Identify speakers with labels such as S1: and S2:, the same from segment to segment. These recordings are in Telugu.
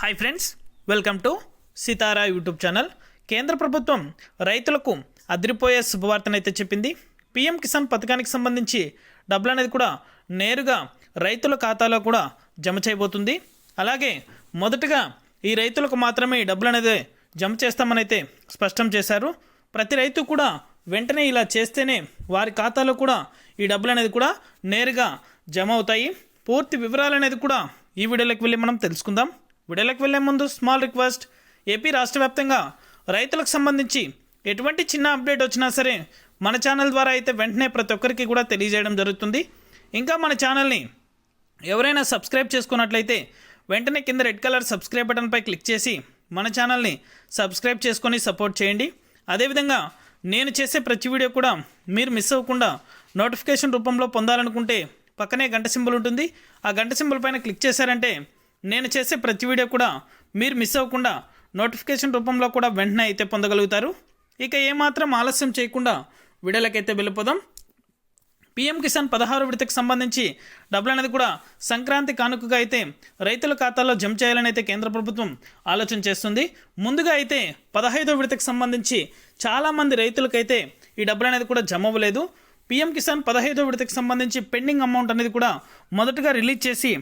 S1: Hi friends welcome to Sitara YouTube channel కేంద్ర ప్రభుత్వం రైతులకు అదిరిపోయే శుభవార్తనైతే చెప్పింది. పీఎం కిసాన్ పథకానికి సంబంధించి డబ్బులు అనేది కూడా నేరుగా రైతుల ఖాతాలో కూడా జమ చేయబోతుంది. అలాగే మొదటగా ఈ రైతులకు మాత్రమే ఈ డబ్బులు అనేది జమ చేస్తామనైతే స్పష్టం చేశారు. ప్రతి రైతు కూడా వెంటనే ఇలా చేస్తేనే వారి ఖాతాలో కూడా ఈ డబ్బులు అనేది కూడా నేరుగా జమ అవుతాయి. పూర్తి వివరాలు అనేది కూడా ఈ వీడియోలోకి వెళ్ళి మనం తెలుసుకుందాం. వీడియోలోకి వెళ్ళే ముందు స్మాల్ రిక్వెస్ట్. ఏపీ రాష్ట్ర వ్యాప్తంగా రైతులకు సంబంధించి ఎటువంటి చిన్న అప్డేట్ వచ్చినా సరే మన ఛానల్ ద్వారా అయితే వెంటనే ప్రతి ఒక్కరికి కూడా తెలియజేయడం జరుగుతుంది. ఇంకా మన ఛానల్ని ఎవరైనా సబ్స్క్రైబ్ చేసుకున్నట్లయితే వెంటనే కింద రెడ్ కలర్ సబ్స్క్రైబ్ బటన్పై క్లిక్ చేసి మన ఛానల్ని సబ్స్క్రైబ్ చేసుకొని సపోర్ట్ చేయండి. అదేవిధంగా నేను చేసే ప్రతి వీడియో కూడా మీరు మిస్ అవ్వకుండా నోటిఫికేషన్ రూపంలో పొందాలనుకుంటే పక్కనే గంట సింబల్ ఉంటుంది. ఆ గంట సింబల్ పైన క్లిక్ చేశారంటే నేను చేసే ప్రతి వీడియో కూడా మీరు మిస్ అవ్వకుండా నోటిఫికేషన్ రూపంలో కూడా వెంటనే అయితే పొందగలుగుతారు. ఇక ఏమాత్రం ఆలస్యం చేయకుండా వీడియోలకైతే వెళ్ళిపోదాం. పీఎం కిసాన్ పదహారు విడతకు సంబంధించి డబ్బులు అనేది కూడా సంక్రాంతి కానుకగా అయితే రైతుల ఖాతాల్లో జమ చేయాలని అయితే కేంద్ర ప్రభుత్వం ఆలోచన చేస్తుంది. ముందుగా అయితే పదహైదో విడతకు సంబంధించి చాలామంది రైతులకైతే ఈ డబ్బులు అనేది కూడా జమ అవ్వలేదు. పీఎం కిసాన్ పదహైదో విడతకు సంబంధించి పెండింగ్ అమౌంట్ అనేది కూడా మొదటగా రిలీజ్ చేసి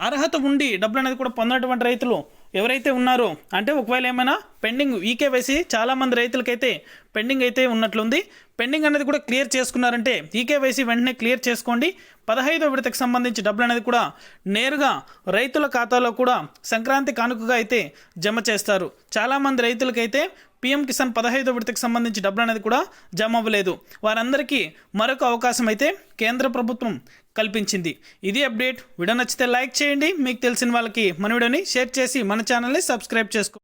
S1: అర్హత ఉండి డబ్బులు అనేది కూడా పొందినటువంటి రైతులు ఎవరైతే ఉన్నారో అంటే ఒకవేళ ఏమైనా పెండింగ్ ఈకేవైసీ చాలామంది రైతులకైతే పెండింగ్ అయితే ఉన్నట్లుంది. పెండింగ్ అనేది కూడా క్లియర్ చేసుకున్నారంటే ఈకేవైసీ వెంటనే క్లియర్ చేసుకోండి. పదహైదో విడతకు సంబంధించి డబ్బులు అనేది కూడా నేరుగా రైతుల ఖాతాలో కూడా సంక్రాంతి కానుకగా అయితే జమ చేస్తారు. చాలామంది రైతులకైతే పీఎం కిసాన్ పదహైదో విడతకు సంబంధించి డబ్బులు అనేది కూడా జమ అవ్వలేదు. వారందరికీ మరొక అవకాశం అయితే కేంద్ర ప్రభుత్వం కల్పించింది. ఇది అప్డేట్. వీడియో నచ్చితే లైక్ చేయండి. మీకు తెలిసిన వాళ్ళకి మన వీడియోని షేర్ చేసి మన ఛానల్ని సబ్స్క్రైబ్ చేసుకో